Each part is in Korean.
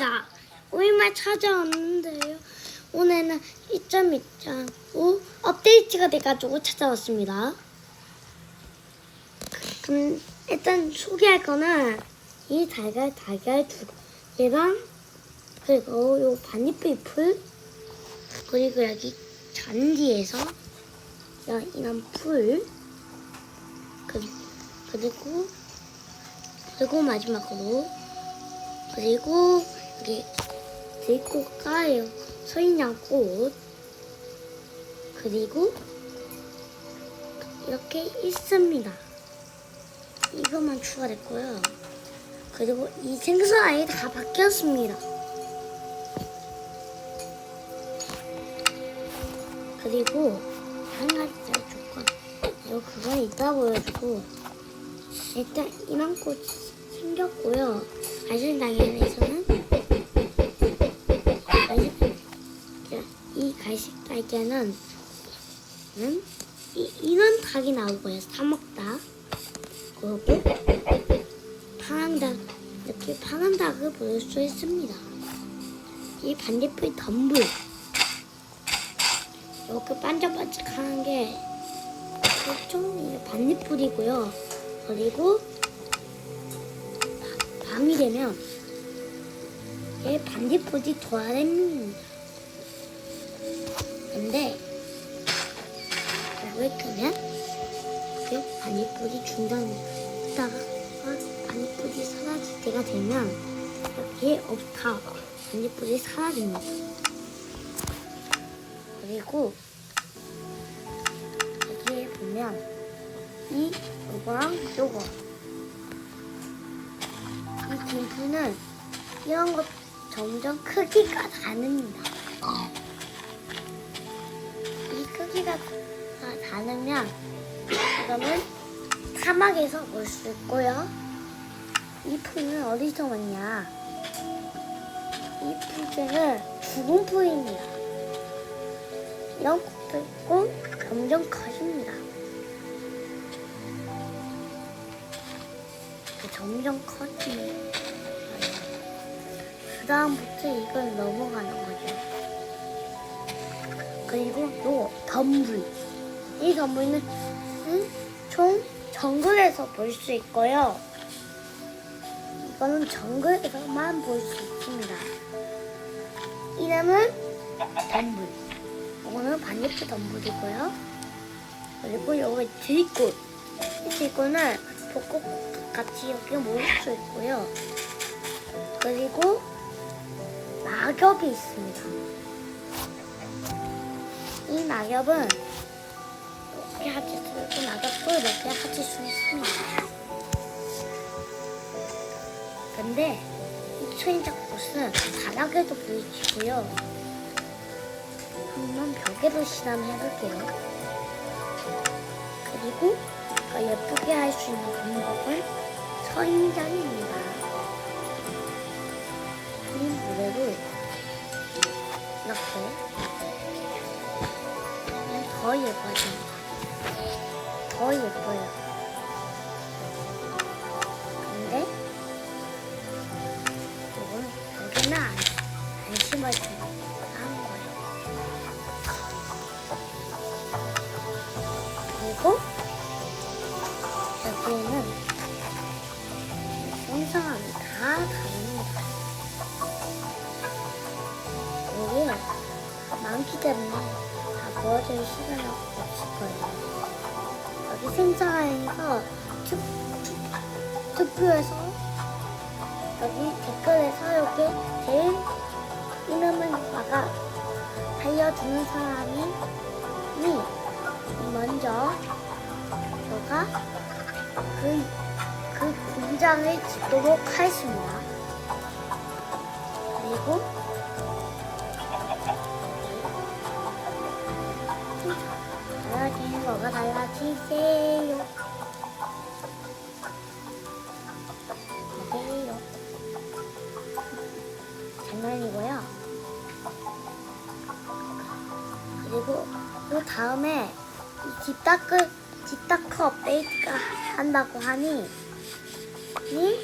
반갑습니다. 오일만 찾아왔는데요. 오늘은 2.2.5 업데이트가 돼가지고 찾아왔습니다. 그럼 일단 소개할 거는 이 달걀 달걀 두 개랑 그리고 요 반딧불 풀 그리고 여기 잔디에서 여- 이런 풀 그리고 그리고 그리고 마지막으로 그리고 여기 들꽃가요 서인양꽃 그리고 이렇게 있습니다. 이것만 추가됐고요. 그리고 이 생선 아예 다 바뀌었습니다. 그리고 한 가지 더 조건 이거 그건 이따 보여주고 일단 이만 꽃이 생겼고요. 아실 당연에서는 이 갈색 달걀은 는 이, 이런 닭이 나오고요. 사먹닭 그리고 파란 닭 이렇게 파란 닭을 볼수 있습니다. 이 반딧불 덤불 이렇게 반짝반짝하는 게 보통 반딧불이고요. 그리고 바- 밤이 되면 얘 반딧불이 도아랩니다. 근데 이걸 끄면 그 반딧불이 중단했다가 반딧불이 사라질 때가 되면 여기에 없다 반딧불이 사라집니다. 그리고 여기에 보면 이 요거랑 요거 이 dim플은 이런 것 점점 크기가 다릅니다. 이 크기가 다 다르면 이거는 사막에서 볼수 있고요. 이 풀은 어디서 왔냐? 이 풀들은 죽은 풀입니다. 이런 꽃도 있고 점점 커집니다. 점점 커집니다. 그 다음부터 이건 넘어가는 거죠. 그리고 요 덤불. 이 덤불은 음, 총 정글에서 볼 수 있고요. 이거는 정글에서만 볼 수 있습니다. 이름은 덤불. 이거는 반딧불 덤불이고요. 그리고 여기 들꽃. 이 들꽃은 벚꽃 같이 여기 모을 수 있고요. 그리고 낙엽이 있습니다. 이 낙엽은 이렇게 수 있고 낙엽도 이렇게 하실 수 있습니다. 근데 이 초인작꽃은 바닥에도 보이고요. 한번 벽에도 실험해볼게요. 그리고 더 예쁘게 할 수 있는 방법은 서인장입니다. 이 모래를 예뻐집니다. 더 예뻐요. 근데 이건 여기는 안, 안 심어집니다. 하는 거예요. 그리고 여기에는 생성함이 다 다릅니다. 여기 많기 때문에 다 보여줄 시간이 없을 거예요. 여기 투, 투표해서 여기 댓글에서 여기 제일 이름을 막아 알려주는 사람이 니 먼저 저가 그, 그 공장을 짓도록 하겠습니다. 그리고 달라지세요. 세요. 장난이고요. 그리고 그 다음에 이 집다크 집다크 업데이트가 한다고 하니 이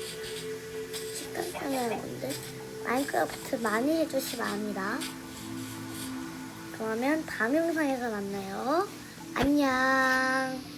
집다크 여러분들 마인크래프트 많이 해주시면 합니다. 그러면 다음 영상에서 만나요. 안녕.